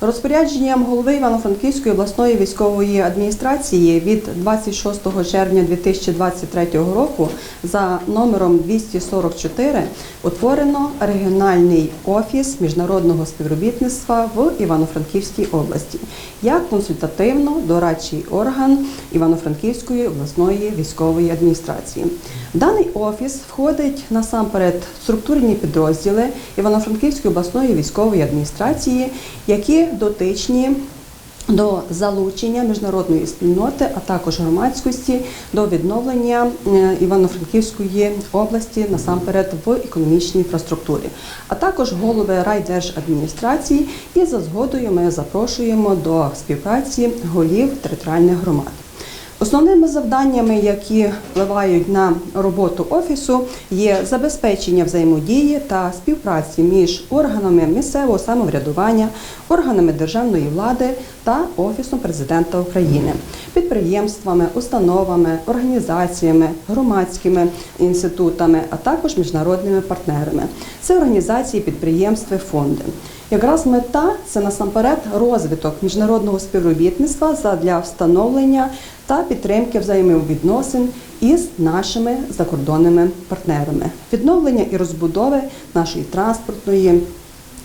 Розпорядженням голови Івано-Франківської обласної військової адміністрації від 26 червня 2023 року за номером 244 утворено регіональний офіс міжнародного співробітництва в Івано-Франківській області як консультативно-дорадчий орган Івано-Франківської обласної військової адміністрації. Даний офіс входить насамперед структурні підрозділи Івано-Франківської обласної військової адміністрації, які дотичні до залучення міжнародної спільноти, а також громадськості до відновлення е, Івано-Франківської області насамперед в економічній інфраструктурі, а також голови райдержадміністрації. І за згодою ми запрошуємо до співпраці голів територіальних громад. Основними завданнями, які впливають на роботу офісу, є забезпечення взаємодії та співпраці між органами місцевого самоврядування, органами державної влади та офісом президента України, підприємствами, установами, організаціями, громадськими інститутами, а також міжнародними партнерами. Це організації, підприємства, фонди. Якраз мета це насамперед розвиток міжнародного співробітництва задля встановлення та підтримки взаємовідносин із нашими закордонними партнерами, відновлення і розбудови нашої транспортної.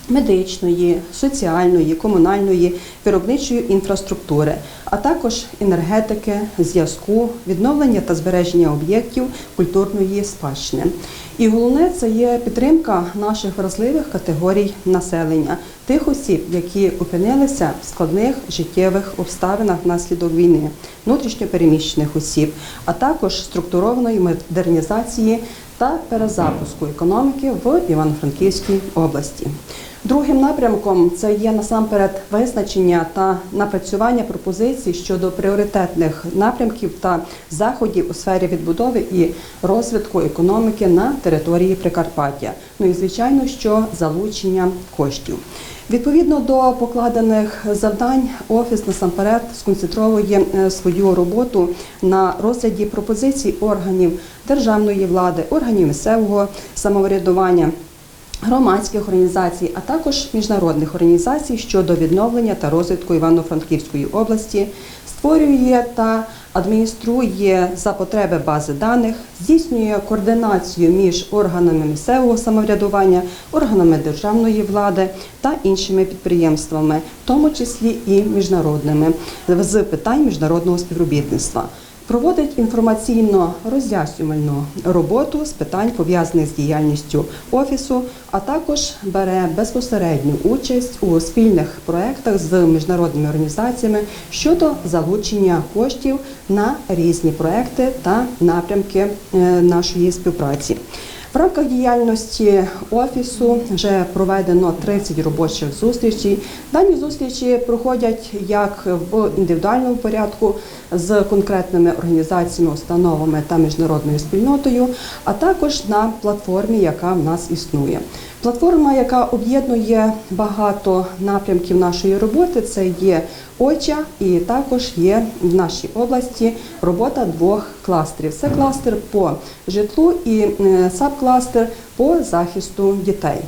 Медичної, соціальної, комунальної, виробничої інфраструктури, а також енергетики, зв'язку, відновлення та збереження об'єктів культурної спадщини. І головне це є підтримка наших вразливих категорій населення, тих осіб, які опинилися в складних життєвих обставинах внаслідок війни, внутрішньопереміщених осіб, а також структурованої модернізації та перезапуску економіки в Івано-Франківській області. Другим напрямком це є насамперед визначення та напрацювання пропозицій щодо пріоритетних напрямків та заходів у сфері відбудови і розвитку економіки на території Прикарпаття. Ну і звичайно, що залучення коштів. Відповідно до покладених завдань, офіс насамперед сконцентровує е, свою роботу на розгляді пропозицій органів державної влади, органів місцевого самоврядування громадських організацій, а також міжнародних організацій щодо відновлення та розвитку Івано-Франківської області, створює та адмініструє за потреби бази даних, здійснює координацію між органами місцевого самоврядування, органами державної влади та іншими підприємствами, в тому числі і міжнародними, з питань міжнародного співробітництва. Проводить інформаційно-роз'яснювальну роботу з питань пов'язаних з діяльністю офісу, а також бере безпосередню участь у спільних проєктах з міжнародними організаціями щодо залучення коштів на різні проекти та напрямки е, нашої співпраці. В рамках діяльності офісу вже проведено 30 робочих зустрічей. Дані зустрічі проходять як в індивідуальному порядку з конкретними організаціями, установами та міжнародною спільнотою, а також на платформі, яка в нас існує. Платформа, яка об'єднує багато напрямків нашої роботи, це є ОЧА, і також є в нашій області робота двох кластерів. Це кластер по житлу і е, сабкластер по захисту дітей.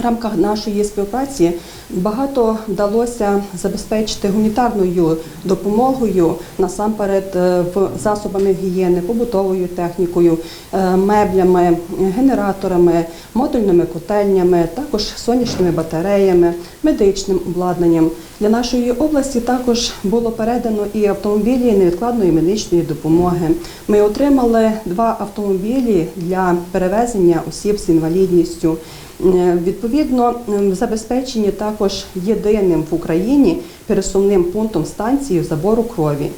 В рамках нашої співпраці багато вдалося забезпечити гуманітарною допомогою насамперед е, засобами гігієни, побутовою технікою, е, меблями, генераторами, модульними котельнями, також сонячними батареями, медичним обладнанням. Для нашої області також було передано і автомобілі невідкладної медичної допомоги. Ми отримали два автомобілі для перевезення осіб з інвалідністю. Е, Відповідно, ем, забезпечені також єдиним в Україні пересувним пунктом станції забору крові.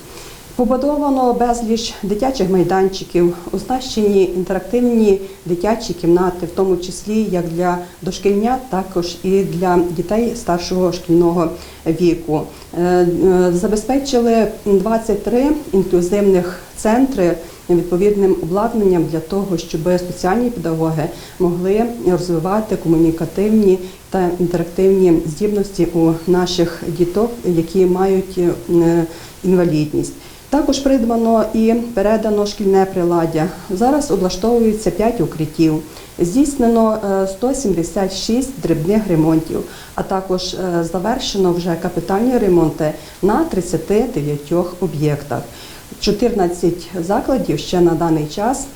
Побудовано безліч дитячих майданчиків, оснащені інтерактивні дитячі кімнати, в тому числі як для дошкільнят, також і для дітей старшого шкільного віку. Е, е, Забезпечили 23 інклюзивних центри відповідним обладнанням для того, щоб спеціальні педагоги могли розвивати комунікативні та інтерактивні здібності у наших діток, які мають е, інвалідність. Також придбано і передано шкільне приладдя. Зараз облаштовуються 5 укриттів. Здійснено е, 176 дрібних ремонтів, а також е, завершено вже капітальні ремонти на 39 об'єктах. 14 закладів ще на даний час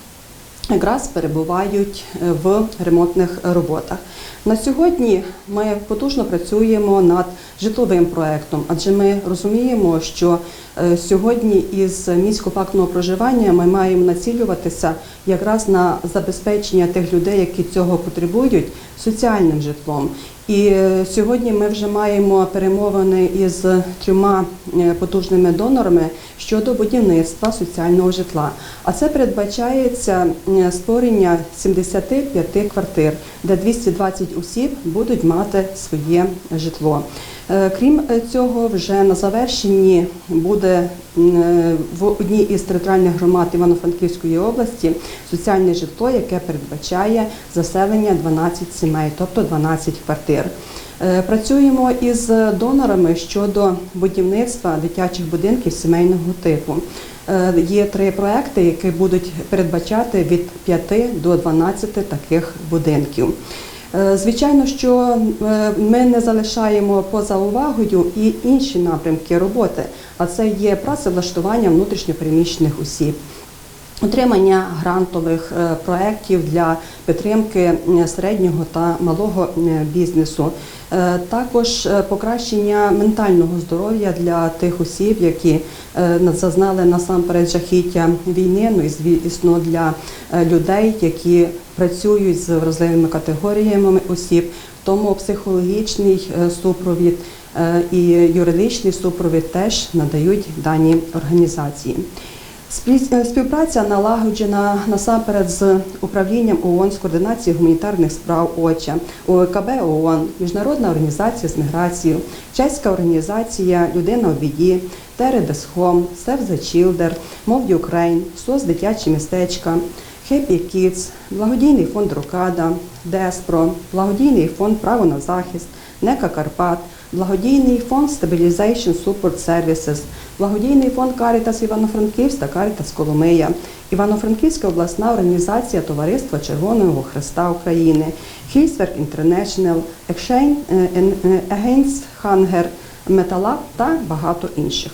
якраз перебувають е, в ремонтних роботах. На сьогодні ми потужно працюємо над житловим проектом, адже ми розуміємо, що е, сьогодні із місько-пактного проживання ми маємо націлюватися якраз на забезпечення тих людей, які цього потребують, соціальним житлом. І е, сьогодні ми вже маємо перемовини із трьома е, потужними донорами щодо будівництва соціального житла. А це передбачається е, створення 75 квартир, де 220 осіб будуть мати своє житло. Е, Крім е, цього, вже на завершенні буде в одній із територіальних громад Івано-Франківської області соціальне житло, яке передбачає заселення 12 сімей, тобто 12 квартир. Е, Працюємо із донорами щодо будівництва дитячих будинків сімейного типу. Є три проекти, які будуть передбачати від 5 до 12 таких будинків. Е, Звичайно, що е, ми не залишаємо поза увагою і інші напрямки роботи, а це є працевлаштування внутрішньопереміщених осіб. Отримання грантових е, проєктів для підтримки середнього та малого бізнесу, Е, також е, покращення ментального здоров'я для тих осіб, які зазнали насамперед жахіття війни, ну і звісно для людей, які працюють з вразливими категоріями осіб, тому психологічний супровід і юридичний супровід теж надають дані організації. Е, Співпраця налагоджена насамперед з управлінням ООН з координації гуманітарних справ ОЧА, ОКБ ООН, Міжнародна організація з міграцією, чеська організація Людина в біді, Тередес Хом, Save the Children, Мов Ukraine, СОС дитячі містечка, Happy Kids, благодійний фонд Рокада, Деспро, благодійний фонд Право на захист, НЕКА Карпат, благодійний фонд Stabilization Support Services, благодійний фонд Карітас Івано-Франківськ та Карітас Коломия, Івано-Франківська обласна організація Товариства Червоного Христа України, Хільсверк е, Against Hunger, Металаб та багато інших.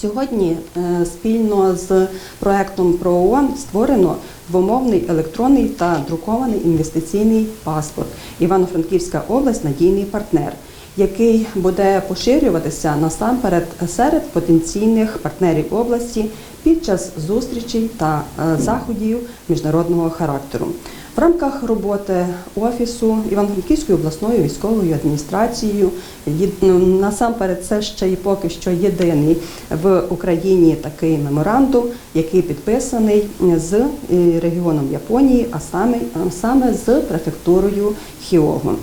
Сьогодні е, спільно з проектом ПРООН створено двомовний електронний та друкований інвестиційний паспорт. Івано-Франківська область надійний партнер, який буде поширюватися насамперед серед потенційних партнерів області під час зустрічей та е, заходів міжнародного характеру. В рамках роботи офісу Івано-Франківської обласної військової адміністрацією є- ну, насамперед це ще й поки що єдиний в Україні такий меморандум, який підписаний з е, регіоном Японії, а саме, саме з префектурою Хіого.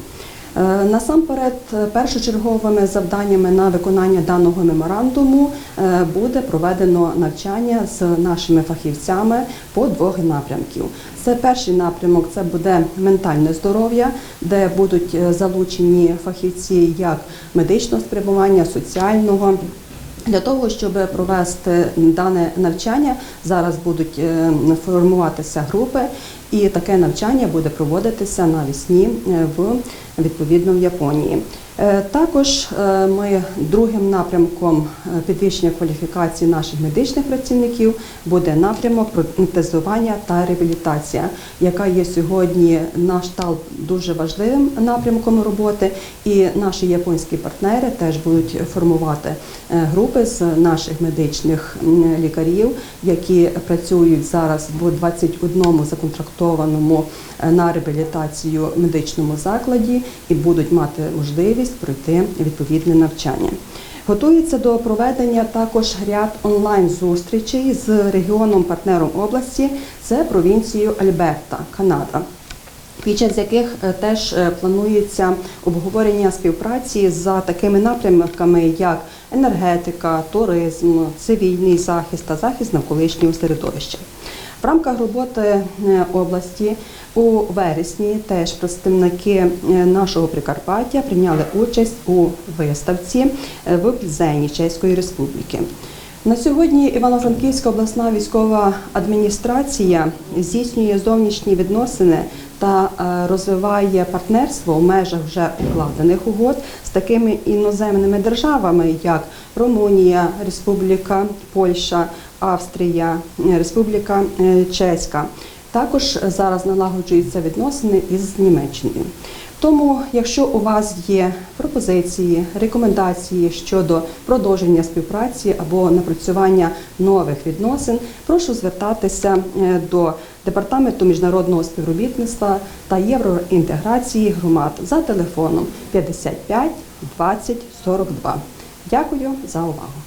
Е, Насамперед, е, першочерговими завданнями на виконання даного меморандуму е, буде проведено навчання з нашими фахівцями по двох напрямків. Це перший напрямок це буде ментальне здоров'я, де будуть залучені фахівці як медичного спрямування, соціального. Для того, щоб провести дане навчання, зараз будуть е, формуватися групи, і таке навчання буде проводитися навесні е, в відповідно в Японії. Е, Також е, ми другим напрямком е, підвищення кваліфікації наших медичних працівників буде напрямок протезування та реабілітація, яка є сьогодні на шталт дуже важливим напрямком роботи. І наші японські партнери теж будуть формувати групи з наших медичних лікарів, які працюють зараз в 21 законтрактованому на реабілітацію медичному закладі і будуть мати можливість пройти відповідне навчання. Готується до проведення також ряд онлайн-зустрічей з регіоном-партнером області, це провінцією Альберта, Канада під час яких е, теж е, планується обговорення співпраці за такими напрямками, як енергетика, туризм, цивільний захист та захист навколишнього середовища. В рамках роботи е, області у вересні теж представники нашого Прикарпаття прийняли участь у виставці в Пільзені Чеської Республіки. На сьогодні Івано-Франківська обласна військова адміністрація здійснює зовнішні відносини та е, розвиває партнерство в межах вже укладених угод з такими іноземними державами, як Румунія, Республіка Польща, Австрія, Республіка е, Чеська. Також зараз налагоджуються відносини із Німеччиною. Тому, якщо у вас є пропозиції, рекомендації щодо продовження співпраці або напрацювання нових відносин, прошу звертатися е, до Департаменту міжнародного співробітництва та євроінтеграції громад за телефоном 55 20 42. Дякую за увагу.